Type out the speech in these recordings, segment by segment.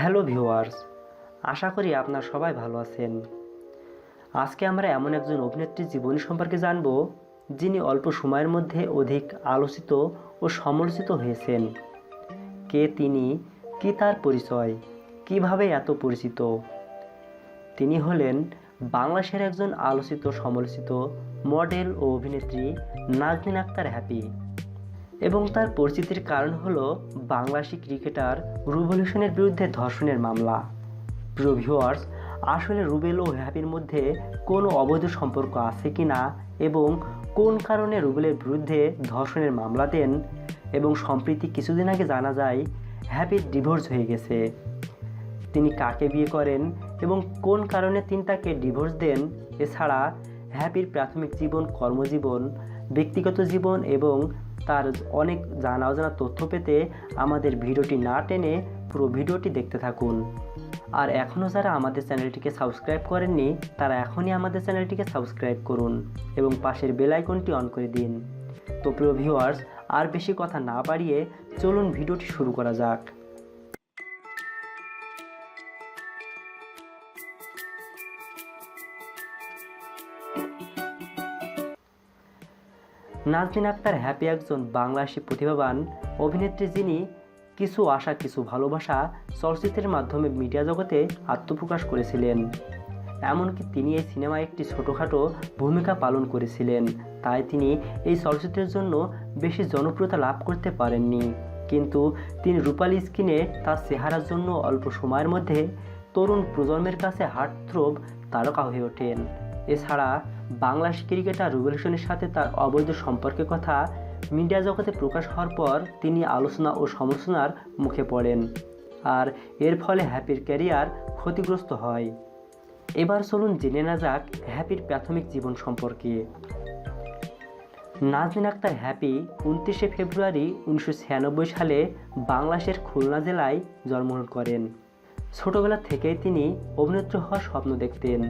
Hello viewers আশা করি আপনার সবাই ভালো আছেন। আজকে আমরা এমন একজন অভিনেত্রীর জীবনী সম্পর্কে জানব, যিনি অল্প সময়ের মধ্যে অধিক আলোচিত ও সমালোচিত হয়েছেন। কে তিনি, কি তার পরিচয়, কীভাবে এত পরিচিত? তিনি হলেন বাংলাদেশের একজন আলোচিত, সমালোচিত মডেল ও অভিনেত্রী নাজনীন আক্তার হ্যাপি। এবং তার পরিচিতির কারণ হল বাংলাদেশি ক্রিকেটার রুবেল বিরুদ্ধে ধর্ষণের মামলা। প্রিয় ভিউয়ার্স আসলে রুবেল ও হ্যাপির মধ্যে কোনো অবৈধ সম্পর্ক আছে কি না এবং কোন কারণে রুবেলের বিরুদ্ধে ধর্ষণের মামলা দেন এবং সম্প্রতি কিছুদিন আগে জানা যায় হ্যাপির ডিভোর্স হয়ে গেছে। তিনি কাকে বিয়ে করেন এবং কোন কারণে তিনি তাকে ডিভোর্স দেন, এছাড়া হ্যাপির প্রাথমিক জীবন, কর্মজীবন, ব্যক্তিগত জীবন এবং তার অনেক জানা অজানা তথ্য পেতে আমাদের ভিডিওটি না টেনে পুরো ভিডিওটি দেখতে থাকুন। আর এখনও যারা আমাদের চ্যানেলটিকে সাবস্ক্রাইব করেননি, তারা এখনই আমাদের চ্যানেলটিকে সাবস্ক্রাইব করুন এবং পাশের বেল আইকনটি অন করে দিন। তো প্রিয় ভিউয়ার্স আর বেশি কথা না বাড়িয়ে চলুন ভিডিওটি শুরু করা যাক। নাজনীন আক্তার হ্যাপি একজন বাংলাদেশি প্রতিভাবান অভিনেত্রী যিনি কিছু আশা, কিছু ভালোবাসা চলচ্চিত্রের মাধ্যমে মিডিয়া জগতে আত্মপ্রকাশ করেছিলেন। এমনকি তিনি এই সিনেমায় একটি ছোটোখাটো ভূমিকা পালন করেছিলেন। তাই তিনি এই চলচ্চিত্রের জন্য বেশি জনপ্রিয়তা লাভ করতে পারেননি। কিন্তু তিনি রূপালী স্ক্রিনে তার চেহারার জন্য অল্প সময়ের মধ্যে তরুণ প্রজন্মের কাছে হার্টথ্রোব তারকা হয়ে ওঠেন। এছাড়া বাংলাদেশ ক্রিকেটার রুবেল হোসেনের সাথে তার অবৈধ সম্পর্কের কথা মিডিয়া জগতে প্রকাশ হওয়ার পর তিনি আলোচনা ও সমালোচনার মুখে পড়েন আর এর ফলে হ্যাপির ক্যারিয়ার ক্ষতিগ্রস্ত হয়। এবার চলুন জেনে না যাক হ্যাপির প্রাথমিক জীবন সম্পর্কে। নাজনীন আক্তার হ্যাপি উনত্রিশে ফেব্রুয়ারি উনিশশো ছিয়ানব্বই সালে বাংলাদেশের খুলনা জেলায় জন্মগ্রহণ করেন। ছোটবেলা থেকেই তিনি অভিনেত্রী হওয়ার স্বপ্ন দেখতেন।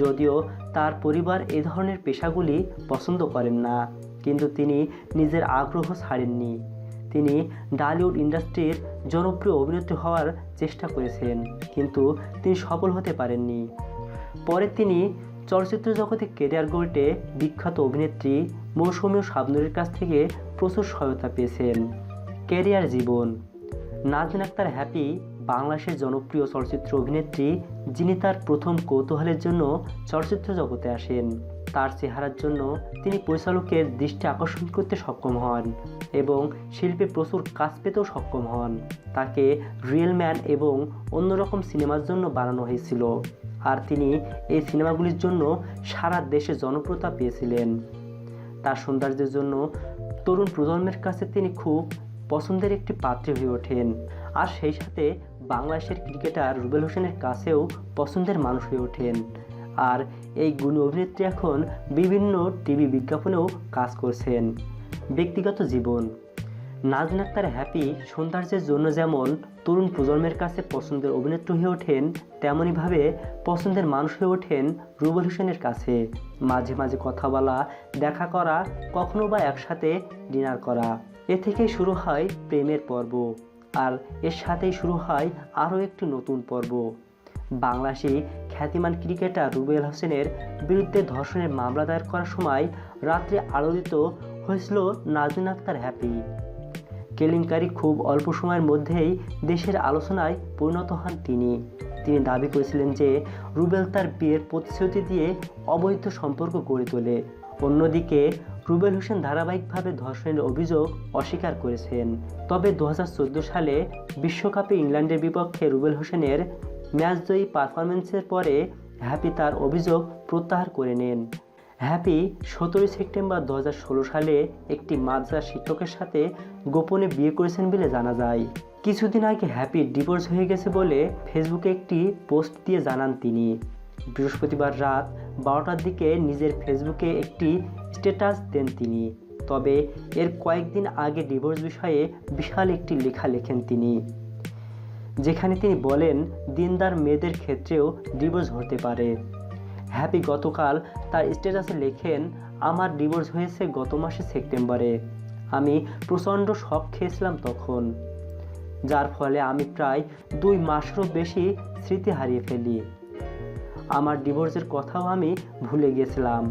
যদিও তার পরিবার এ ধরনের পেশাগুলি পছন্দ করেন না, কিন্তু তিনি নিজের আগ্রহ ছাড়েননি। তিনি ডালিউড ইন্ডাস্ট্রির জনপ্রিয় অভিনেত্রী হওয়ার চেষ্টা করেছেন, কিন্তু তিনি সফল হতে পারেননি। পরে তিনি চলচ্চিত্র জগতে কেরিয়ার গড়তে বিখ্যাত অভিনেত্রী মৌসুমী শাবনুরের কাছ থেকে প্রচুর সহায়তা পেয়েছেন। ক্যারিয়ার জীবন। নাজনীন আক্তার হ্যাপি বাংলাদেশের জনপ্রিয় চলচ্চিত্র অভিনেত্রী যিনি তার প্রথম কৌতূহলের জন্য চলচ্চিত্র জগতে আসেন। তার চেহারার জন্য তিনি পরিচালকের দৃষ্টি আকর্ষণ করতে সক্ষম হন এবং শিল্পে প্রচুর কাজ পেতেও সক্ষম হন। তাকে রিয়েল ম্যান এবং অন্যরকম সিনেমার জন্য বানানো হয়েছিল আর তিনি এই সিনেমাগুলির জন্য সারা দেশে জনপ্রিয়তা পেয়েছিলেন। তার সৌন্দর্যের জন্য তরুণ প্রজন্মের কাছে তিনি খুব পছন্দের একটি পাত্রী হয়ে ওঠেন। আর সেই সাথে বাংলাদেশের ক্রিকেটার রুবেল হোসেনের কাছেও পছন্দের মানুষ হয়ে ওঠেন। আর এই গুণী অভিনেত্রী এখন বিভিন্ন টিভি বিজ্ঞাপনেও কাজ করছেন। ব্যক্তিগত জীবন। নাজনীন আক্তার হ্যাপি সৌন্দর্যের জন্য যেমন তরুণ প্রজন্মের কাছে পছন্দের অভিনেত্রী হয়ে ওঠেন, তেমনইভাবে পছন্দের মানুষ হয়ে ওঠেন রুবেল হোসেনের কাছে। মাঝে মাঝে কথা বলা, দেখা করা, কখনো বা একসাথে ডিনার করা। এ থেকেই শুরু হয় প্রেমের পর্ব। আর এর সাথেই শুরু হয় আরও একটি নতুন পর্ব। বাংলাদেশি খ্যাতিমান ক্রিকেটার রুবেল হোসেনের বিরুদ্ধে ধর্ষণের মামলা দায়ের করার সময় রাত্রে আলোচিত হয়েছিল নাজনীন আক্তার হ্যাপি। কেলেঙ্কারি খুব অল্প সময়ের মধ্যেই দেশের আলোচনায় পরিণত হন তিনি। তিনি দাবি করেছিলেন যে রুবেল তার বিয়ের প্রতিশ্রুতি দিয়ে অবৈধ সম্পর্ক গড়ে তোলে। অন্যদিকে রুবেল হোসেন ধারাবাহিকভাবে ধর্ষণের অভিযোগ অস্বীকার করেছেন। তবে দু হাজার চোদ্দ সালে বিশ্বকাপে ইংল্যান্ডের বিপক্ষে রুবেল হোসেনের ম্যাচজয়ী পারফরমেন্সের পরে হ্যাপি তার অভিযোগ প্রত্যাহার করে নেন। হ্যাপি সতেরোই সেপ্টেম্বর দু হাজার ষোলো সালে একটি মাদ্রাসা শিক্ষকের সাথে গোপনে বিয়ে করেছেন বলে জানা যায়। কিছুদিন আগে হ্যাপি ডিভোর্স হয়ে গেছে বলে ফেসবুকে একটি পোস্ট দিয়ে জানান তিনি। বৃহস্পতিবার রাত বারোটার দিকে নিজের ফেসবুকে একটি স্ট্যাটাস দেন তিনি। তবে এর কয়েকদিন আগে ডিভোর্স বিষয়ে বিশাল একটি লেখা লেখেন তিনি, যেখানে তিনি বলেন, দিনদার মেয়েদের ক্ষেত্রেও ডিভোর্স হতে পারে। হ্যাপি গতকাল তার স্ট্যাটাসে লেখেন, আমার ডিভোর্স হয়েছে গত মাসে সেপ্টেম্বরে। আমি প্রচণ্ড শখ খেয়েছিলাম তখন, যার ফলে আমি প্রায় দুই মাসেরও বেশি স্মৃতি হারিয়ে ফেলি। আমার ডিভোর্সের কথাও আমি ভুলে গিয়েছিলাম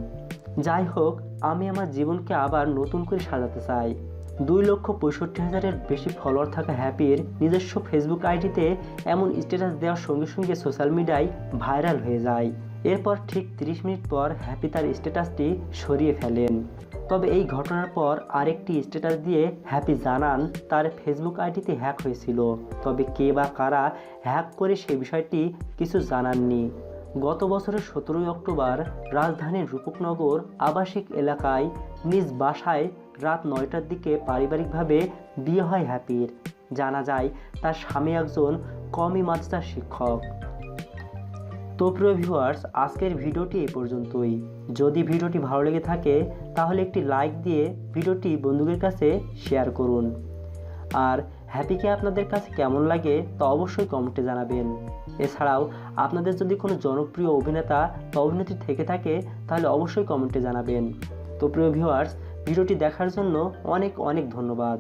যাই হোক আমি আমার জীবনকে আবার নতুন করে সাজাতে চাই। দুই লক্ষ পঁয়ষট্টি হাজারের বেশি ফলোয়ার থাকা হ্যাপির নিজস্ব ফেসবুক আইডিতে এমন স্ট্যাটাস দেওয়ার সঙ্গে সঙ্গে সোশ্যাল মিডিয়ায় ভাইরাল হয়ে যায়। এরপর ঠিক তিরিশ মিনিট পর হ্যাপি তার স্ট্যাটাসটি সরিয়ে ফেলেন। তবে এই ঘটনার পর আরেকটি স্ট্যাটাস দিয়ে হ্যাপি জানান, তার ফেসবুক আইডিতে হ্যাক হয়েছিল। তবে কে বা কারা হ্যাক করে সে বিষয়টি কিছু জানাননি। গত বছরের সতেরোই অক্টোবর রাজধানীর রূপকনগর আবাসিক এলাকায় নিজ বাসায় রাত নয়টার দিকে পারিবারিকভাবে বিয়ে হয় হ্যাপির। জানা যায়, তার স্বামী একজন কমি মাদ্রাসার শিক্ষক। তো প্রিয় ভিউয়ার্স আজকের ভিডিওটি এই পর্যন্তই। যদি ভিডিওটি ভালো লেগে থাকে, তাহলে একটি লাইক দিয়ে ভিডিওটি বন্ধুদের কাছে শেয়ার করুন। আর হ্যাপিকে আপনাদের কাছে কেমন লাগে তা অবশ্যই কমেন্টে জানাবেন। এছাড়াও, আপনাদের যদি কোনো জনপ্রিয় অভিনেতা বা অভিনেত্রী থেকে থাকে, তাহলে অবশ্যই কমেন্টে জানাবেন। তো প্রিয় ভিউয়ার্স ভিডিওটি দেখার জন্য অনেক অনেক ধন্যবাদ।